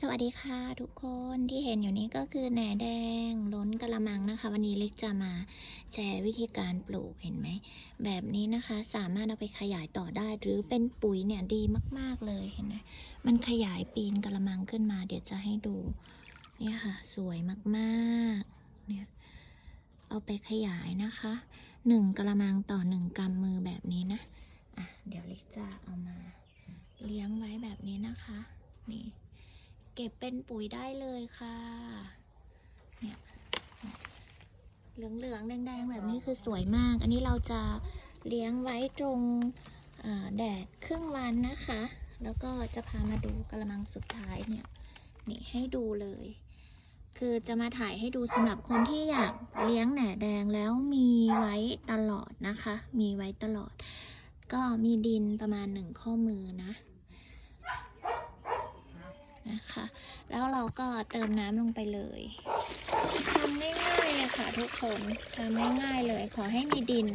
สวัสดีค่ะทุกคนที่เห็นอยู่นี้ก็คือแหนแดงล้นกระมังนะคะ วันนี้เล็กจะมาแชร์วิธีการปลูกเห็นไหม แบบนี้นะคะสามารถเอาไปขยายต่อได้ หรือเป็นปุ๋ยเนี่ยดีมาก ๆเลยเห็นไหมมันขยายปีนกระมังขึ้นมา เดี๋ยวจะให้ดูเนี่ยค่ะ สวยมากๆเนี่ยเอาไปขยายนะคะหนึ่งกระมังต่อหนึ่งกำมือแบบนี้นะอะเดี๋ยวเล็กจะเอามา เลี้ยงไว้แบบนี้นะคะนี่ เก็บเป็นปุ๋ยได้เลยค่ะ เนี่ยเหลืองๆแดงๆแบบนี้คือสวยมาก อันนี้เราจะเลี้ยงไว้ตรงแดดครึ่งวันนะคะ แล้วก็จะพามาดูกระมังสุดท้ายเนี่ยนี่ให้ดูเลย คือจะมาถ่ายให้ดูสำหรับคนที่อยากเลี้ยงแหน่แดงแล้วมีไว้ตลอดนะคะ มีไว้ตลอด ก็มีดินประมาณหนึ่งข้อมือนะ นะคะ แล้วเราก็เติมน้ำลงไปเลยทำง่ายๆเลยค่ะทุกคนทำง่ายๆเลย ขอให้มีดิน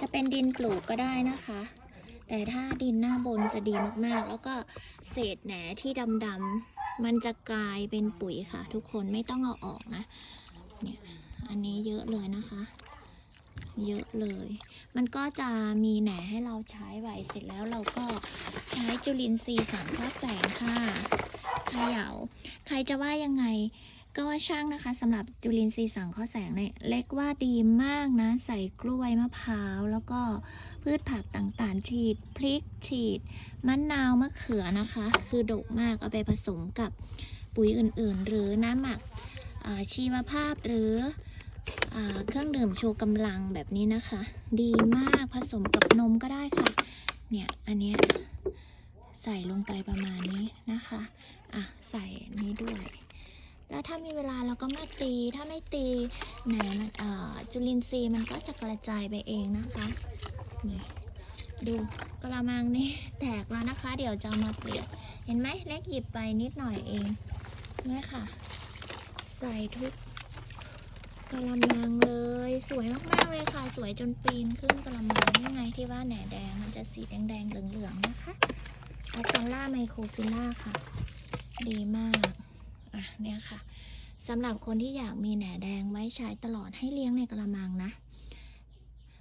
จะเป็นดินปลูกก็ได้นะคะ แต่ถ้าดินหน้าบนจะดีมากๆ แล้วก็เศษแหนที่ดำๆมันจะกลายเป็นปุ๋ยค่ะ ทุกคนไม่ต้องเอาออกนะ เนี่ยอันนี้เยอะเลยนะคะเยอะเลย มันก็จะมีแหนให้เราใช้ไว้เสร็จแล้วเราก็ใช้จุลินทรีย์สังเคราะห์แสงค่ะ เขย่าใครจะว่ายังไงก็ช่างนะคะสำหรับจุลินทรีย์สังเคราะห์แสงเนี่ยเล็กว่าดีมากนะ ใส่กล้วยมะพร้าว แล้วก็พืชผักต่างๆ ฉีด พริกฉีดมะนาวมะเขือนะคะ คือดกมากเอาไปผสมกับปุ๋ยอื่นๆ หรือน้ำหมักชีวภาพหรืออเครื่องดื่มชูกำลังแบบนี้นะคะ ดีมากผสมกับนมก็ได้ค่ะ เนี่ย อันเนี้ย ใส่ลงไปประมาณนี้นะคะ อะ ใส่นี้ด้วย แล้วถ้ามีเวลาเราก็มาตี ถ้าไม่ตีไหนมันเอ่อจุลินทรีย์มันก็จะกระจายไปเองนะคะนี่ดูกระมังนี่แตกแล้วนะคะ เดี๋ยวจะมาเปลี่ยนเห็นไหมเล็กหยิบไปนิดหน่อยเองเนี่ยค่ะ ใส่ทุกกระมังเลย สวยมากๆเลยค่ะ สวยจนปีนขึ้นกระมังนี่ไงที่ว่าแหน่แดงมันจะสีแดงๆเหลืองๆนะคะ อัซาร่าไมโครฟิล่าค่ะ ดีมาก อะเนี่ยค่ะสำหรับคนที่อยากมีแหน่แดงไว้ใช้ตลอดให้เลี้ยงในกระมังนะ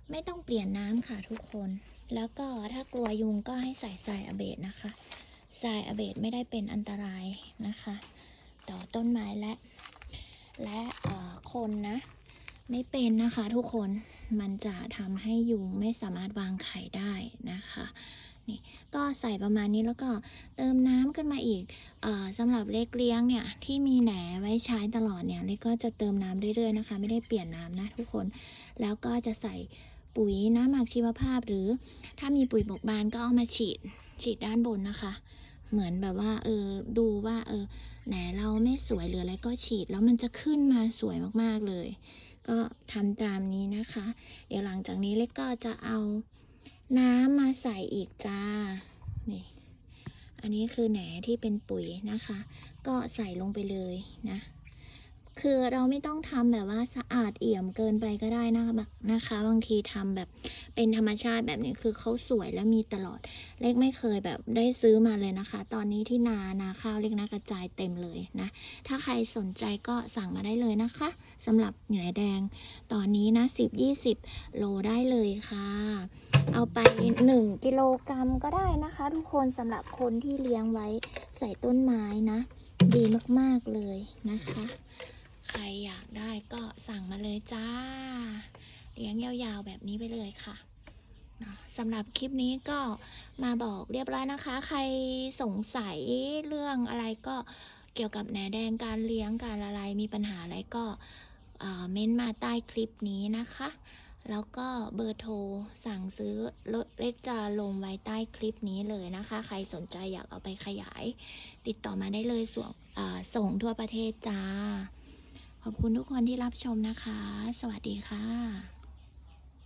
ไม่ต้องเปลี่ยนน้ำค่ะทุกคน แล้วก็ถ้ากลัวยุงก็ให้ใส่ทรายอเบดนะคะทรายอเบดไม่ได้เป็นอันตรายนะคะ ต่อต้นไม้และ และคนนะ ไม่เป็นนะคะทุกคนมันจะทำให้ยุงไม่สามารถวางไข่ได้นะคะ นี่ก็ใส่ประมาณนี้แล้วก็เติมน้ำขึ้นมาอีกเอ่อสำหรับเล็กเลี้ยงเนี่ยที่มีแหนไว้ใช้ตลอดเนี่ยเล็กก็จะเติมน้ำเรื่อยๆนะคะ ไม่ได้เปลี่ยนน้ำนะทุกคน แล้วก็จะใส่ปุ๋ยน้ำหมักชีวภาพ หรือถ้ามีปุ๋ยบกบานก็เอามาฉีดฉีดด้านบนนะคะ เหมือนแบบว่าเออดูว่าเออแหนเราไม่สวยหรืออะไรก็ฉีดแล้วมันจะขึ้นมาสวยมากๆเลย ก็ทำตามนี้นะคะ เดี๋ยวหลังจากนี้เล็กก็จะเอา น้ำมาใส่อีกจ้า นี่ อันนี้คือแหนที่เป็นปุ๋ยนะคะ ก็ใส่ลงไปเลยนะ คือเราไม่ต้องทำแบบว่าสะอาดเอี่ยมเกินไปก็ได้นะคะแบบนะคะ บางทีทำแบบเป็นธรรมชาติแบบนี้คือเขาสวยและมีตลอด เล็กไม่เคยแบบได้ซื้อมาเลยนะคะ ตอนนี้ที่นานาข้าวเล็กนะกระจายเต็มเลยนะ ถ้าใครสนใจก็สั่งมาได้เลยนะคะสำหรับเหนแดง ตอนนี้นะ10-20 โลได้เลยค่ะ เอาไป 1 กิโลกรัมก็ได้นะคะ ทุกคนสำหรับคนที่เลี้ยงไว้ใส่ต้นไม้นะ ดีมากๆเลยนะคะ ใครอยากได้ก็สั่งมาเลยจ้า เลี้ยงยาวๆแบบนี้ไปเลยค่ะสำหรับคลิปนี้ก็มาบอกเรียบร้อยนะคะ ใครสงสัยเรื่องอะไรก็เกี่ยวกับแหนแดงการเลี้ยงการอะไรมีปัญหาอะไรก็เอ่อเม้นมาใต้คลิปนี้นะคะ แล้วก็เบอร์โทรสั่งซื้อรถเล็กจะลงไว้ใต้คลิปนี้เลยนะคะ ใครสนใจอยากเอาไปขยาย ติดต่อมาได้เลยส่งส่งทั่วประเทศจ้า ขอบคุณทุกคนที่รับชมนะคะ สวัสดีค่ะ